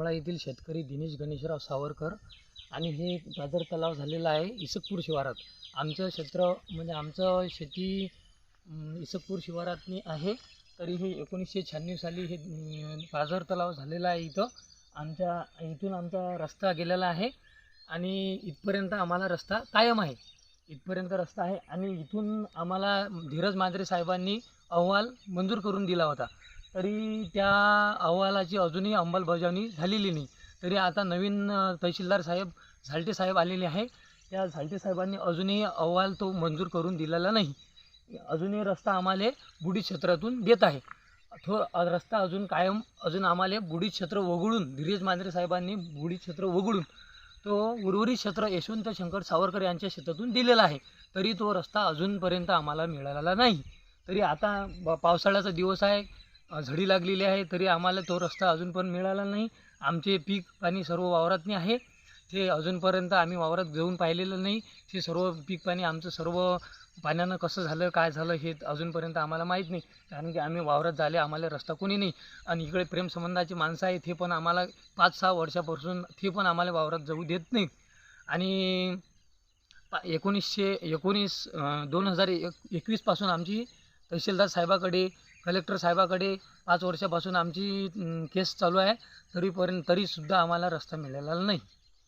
मला येथील शेतकरी दिनेश गणेशराव सावरकर आणि हे गाजर तलाव झालेला आहे इसकपूर शिवारात. आमचं क्षेत्र म्हणजे आमचं शेती इसकपूर शिवारातनी आहे. तरी हे एकोणीसशे शहाण्णव साली हे गाजर तलाव झालेला आहे इथं. आमच्या इथून आमचा रस्ता गेलेला आहे आणि इथपर्यंत आम्हाला रस्ता कायम आहे. इथपर्यंत रस्ता आहे आणि इथून आम्हाला धीरज मांजरे साहेबांनी अहवाल मंजूर करून दिला होता. तरी त्या अहवालाची अजूनही अंमलबजावणी झालेली नाही. तरी आता नवीन तहसीलदार साहेब झालटे साहेब आलेले आहे. त्या झालटे साहेबांनी अजूनही अहवाल तो मंजूर करून दिलेला नाही. अजूनही रस्ता आम्हाला बुडी क्षेत्रातून देत आहे. थो रस्ता अजून कायम अजून आम्हाला बुडी क्षेत्र वगळून धीरज मांजरे साहेबांनी बुडी क्षेत्र वगळून तो उर्वरित क्षेत्र यशवंत शंकर सावरकर यांच्या शेतातून दिलेला आहे. तरी तो रस्ता अजूनपर्यंत आम्हाला मिळालेला नाही. तरी आता पावसाळ्याचा दिवस आहे. झडी लागलेली आहे तरी आम्हाला तो रस्ता अजून पण मिळाला नाही. आमचे पीक पाणी सर्व वावरातनी आहे. ते अजूनपर्यंत आम्ही वावरात घेऊन पाहिलेलं नाही. ते सर्व पीक पाणी आमचं सर्व पाण्यानं कसं झालं काय झालं हे अजूनपर्यंत आम्हाला माहीत नाही. कारण की आम्ही वावरात झाले आम्हाला रस्ता कोणी नाही. आणि इकडे प्रेमसंबंधाची माणसं आहे ते पण आम्हाला पाच सहा वर्षापासून ते पण आम्हाला वावरात जाऊ देत नाहीत. आणि पा एकोणीसशे एकोणीस दोन हजार एक एकवीसपासून आमची तहसीलदार साहेबाकडे कलेक्टर साहेबाकडे पाच वर्षापासून आमची केस चालू आहे. तरीपर्यंत तरीसुद्धा आम्हाला रस्ता मिळालेला नाही.